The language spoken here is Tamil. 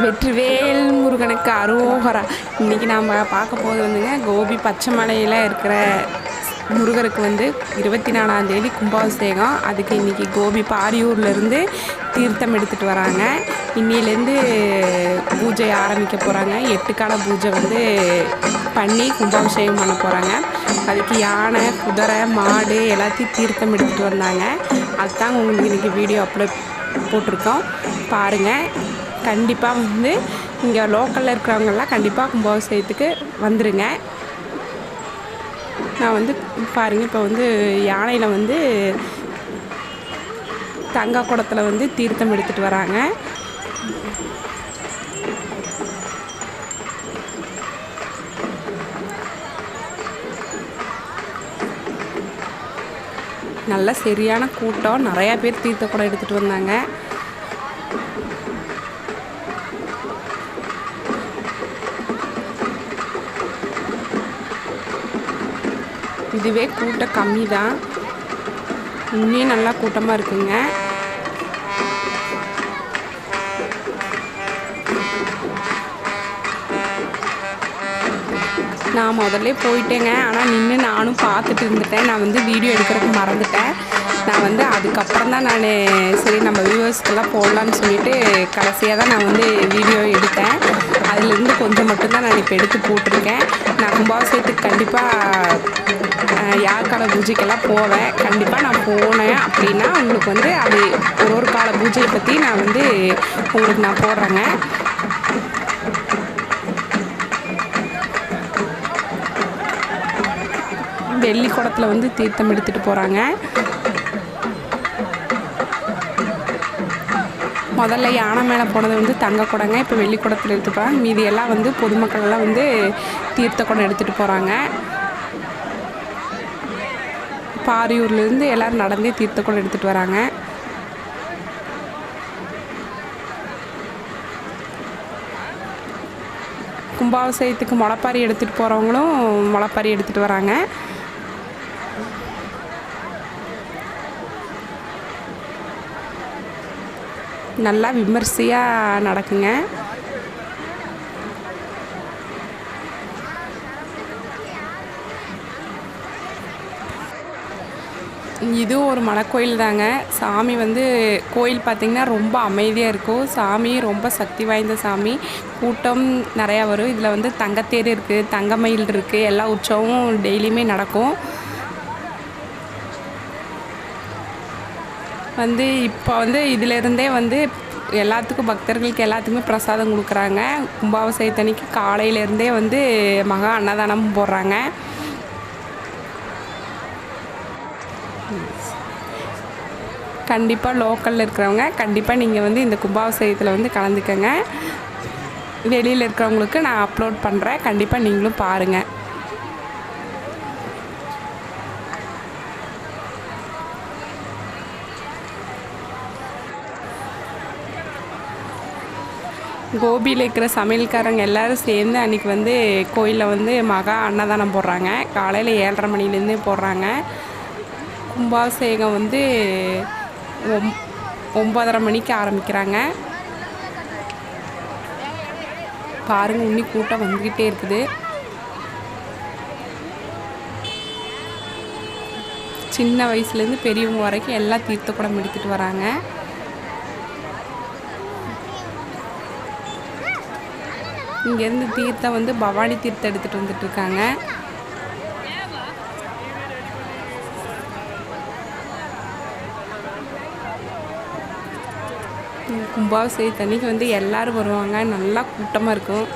வெற்றிவேல் முருகனுக்கு அரோகரா. இன்றைக்கி நாம் பார்க்க போகிறது வந்துங்க கோபி பச்சைமலையில் இருக்கிற முருகருக்கு வந்து இருபத்தி நாலாந்தேதி கும்பாபிஷேகம். அதுக்கு இன்றைக்கி கோபி பாரியூர்லேருந்து தீர்த்தம் எடுத்துகிட்டு வராங்க. இன்னிலேருந்து பூஜை ஆரம்பிக்க போகிறாங்க எட்டு கால பூஜை வந்து பண்ணி கும்பாபிஷேகம் பண்ண போகிறாங்க அதுக்கு யானை குதிரை மாடு எல்லாத்தையும் தீர்த்தம் எடுத்துகிட்டு வந்தாங்க. அதுதான் உங்களுக்கு இன்றைக்கி வீடியோ அப்லோட் போட்டிருக்கோம். பாருங்கள் கண்டிப்பாக வந்து இங்கே லோக்கலில் இருக்கிறவங்கெல்லாம் கண்டிப்பாக கும்பாபிஷேகத்துக்கு வந்துடுங்க நான் வந்து பாருங்கள் இப்போ வந்து யானையில் வந்து தங்க குடத்தில் வந்து தீர்த்தம் எடுத்துகிட்டு வராங்க. நல்ல சரியான கூட்டம். நிறையா பேர் தீர்த்த குடம் எடுத்துகிட்டு வந்தாங்க. இதுவே கூட்டம் கம்மி தான் இன்னும் நல்லா கூட்டமாக இருக்குங்க. நான் முதல்ல போயிட்டேங்க. ஆனால் நின்று நானும் பார்த்துட்டு இருந்துட்டேன். நான் வந்து வீடியோ எடுக்கிறதுக்கு மறந்துட்டேன். நான் வந்து அதுக்கப்புறம் தான் நான் சரி நம்ம வியூவர்ஸ்க்கெல்லாம் போடலான்னு சொல்லிட்டு கடைசியாக தான் நான் வந்து வீடியோ எடுத்தேன். அதுலேருந்து கொஞ்சம் மட்டும்தான் நான் இப்போ எடுத்து போட்டிருக்கேன். நான் கும்பாபிஷேகத்துக்கு கண்டிப்பாக யாழ்கால பூஜைக்கெல்லாம் போவேன். கண்டிப்பாக நான் போனேன் அப்படின்னா உங்களுக்கு வந்து அது ஒரு ஒரு கால பூஜையை பற்றி நான் வந்து உங்களுக்கு நான் போடுறேங்க. வெள்ளி குடத்தில் வந்து தீர்த்தம் எடுத்துகிட்டு போகிறாங்க முதல்ல யானை மேலே போனது வந்து தங்க குடங்க இப்போ வெள்ளி குடத்தில் எடுத்து மீதி எல்லாம் வந்து பொதுமக்கள் எல்லாம் வந்து தீர்த்த குடம் எடுத்துகிட்டு போகிறாங்க பாரியூர்லேருந்து எல்லோரும் நடந்தே தீர்த்த குடம் எடுத்துகிட்டு வராங்க. கும்பாபிஷேகத்துக்கு முளைப்பாரி எடுத்துகிட்டு போகிறவங்களும் முளைப்பாரி எடுத்துகிட்டு வராங்க. நல்லா விமர்சையாக நடக்குங்க. இதுவும் ஒரு மலைக்கோயில் தாங்க. சாமி வந்து கோயில் பார்த்திங்கன்னா ரொம்ப அமைதியாக இருக்கும். சாமி ரொம்ப சக்தி வாய்ந்த சாமி. கூட்டம் நிறையா வரும். இதில் வந்து தங்கத்தேர் இருக்குது தங்கமயில் இருக்குது எல்லா உற்சவமும் டெய்லியுமே நடக்கும். வந்து இப்போ வந்து இதிலேருந்தே வந்து எல்லாத்துக்கும் பக்தர்களுக்கு எல்லாத்துக்குமே பிரசாதம் கொடுக்குறாங்க. கும்பாபிஷேகத்தன்னைக்கு காலையிலேருந்தே வந்து மகா அன்னதானம் போடுறாங்க. கண்டிப்பாக லோக்கலில் இருக்கிறவங்க கண்டிப்பாக நீங்கள் வந்து இந்த கும்பாபிஷேகத்தில் வந்து கலந்துக்கங்க. வெளியில் இருக்கிறவங்களுக்கு நான் அப்லோட் பண்ணுறேன் கண்டிப்பாக நீங்களும் பாருங்கள் கோபியில் இருக்கிற சமையல்காரங்க எல்லோரும் சேர்ந்து அன்றைக்கி வந்து கோயிலில் வந்து மகா அன்னதானம் போடுறாங்க. காலையில் ஏழரை மணிலேருந்தே போடுறாங்க. கும்பாபிஷேகம் வந்து ஒம் ஒம்பதரை மணிக்கு ஆரம்பிக்கிறாங்க. பாருங்கள் இன்னி கூட்டம் வந்துக்கிட்டே இருக்குது. சின்ன வயசுலேருந்து பெரியவங்க வரைக்கும் எல்லாம் தீர்த்த குடம் எடுத்துகிட்டு வராங்க. இங்கேருந்து தீர்த்தம் வந்து பவானி தீர்த்தம் எடுத்துகிட்டு வந்துட்டுருக்காங்க. கும்பாபிஷேகத்தன்னைக்கு வந்து எல்லோரும் வருவாங்க. நல்லா கூட்டமாக இருக்கும்.